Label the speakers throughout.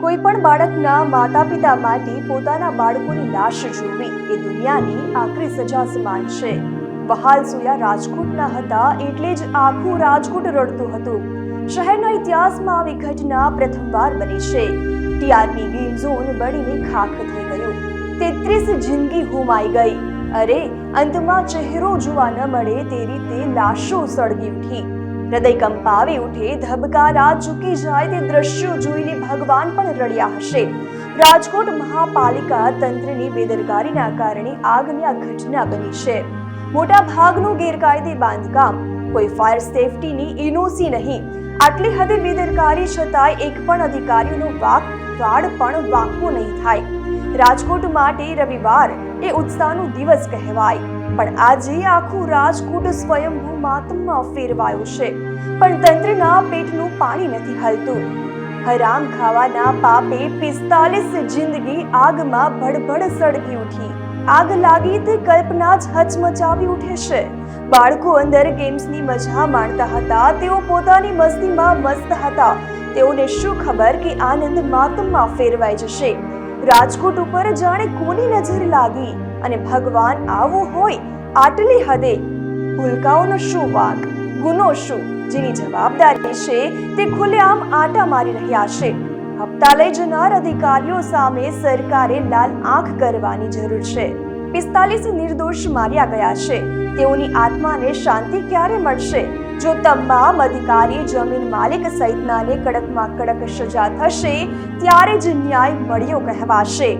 Speaker 1: કોઈ પણ બાળકના માતા પિતા માટે પોતાના બાળકોની લાશ જોવી એ દુનિયાની આખરી સજા સમાન છે. વહાલ સુયા રાજકોટના હતા એટલે જ આખું રાજકોટ રડતું હતું. શહેરના ઇતિહાસમાં આવી ઘટના પ્રથમવાર બની છે. ટીઆરપી ગેમ ઝોન બળીને ખાખ થઈ ગયું. તેત્રીસ જિંદગી હુમાઈ ગઈ. અરે, અંતમાં ચહેરો જોવા ન મળે તે રીતે લાશો સળગી ઉઠી. હૃદય કંપાવી ઉઠે ધબકારા ચૂકી જાય તે દ્રશ્યો જોઈને ભગવાન પણ રડ્યા હશે. રાજકોટ મહાપાલિકા તંત્રની બેદરકારીના કારણે આગની આ ઘટના બની છે. મોટા ભાગનું ગેરકાયદે બાંધકામ. કોઈ ફાયર સેફટીની ઇનોસી નહીં. આટલી હદે બેદરકારી છતાંય એક પણ અધિકારીનો વાક વાડ પણ વાંકો નહીં થાય. રાજકોટ માટે રવિવાર એ ઉત્સાહનો દિવસ કહેવાય. પણ આજે આખું રાજકોટ સ્વયંભૂ માતમમાં ફેરવાયું છે. પણ તંત્રના પેટનું પાણી નથી હલતું. હરામ ખાવાના પાપે પિસ્તાલીસ જિંદગી આગમાં ભડભડ સળગી ઉઠી. આગ લાગી તે કલ્પના જ હચમચાવી ઉઠે છે. બાળકો અંદર ગેમ્સની મજા માણતા હતા, તેઓ પોતાની મસ્તીમાં મસ્ત હતા. તેઓને શું ખબર કે આનંદ માતમમાં ફેરવાઈ જશે? રાજકોટ ઉપર જાણે કોની નજર લાગી અને ભગવાન આવું હોય, આટલી હદે. ભૂલકાઓનો શું વાંક, ગુનો શું? જેની જવાબદારી છે તે ખુલ્લેઆમ આટા મારી રહ્યા છે. હપ્તા લઈ જનાર અધિકારીઓ સામે સરકારે લાલ આંખ કરવાની જરૂર છે. પિસ્તાલીસ નિર્દોષ માર્યા ગયા છે. તેઓની આત્માને શાંતિ ક્યારે મળશે? જો તમામ અધિકારી જમીન માલિક સહિતનાને કડકમાં કડક સજા થશે, ત્યારે જ ન્યાય મળ્યો કહેવાશે.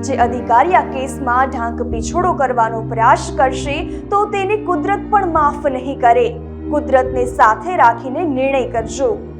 Speaker 1: જે અધિકારી આ કેસમાં ઢાંક પીછોડો કરવાનો પ્રયાસ કરશે, તો તેને કુદરત પણ માફ નહીં કરે. કુદરતને સાથે રાખીને નિર્ણય કરજો.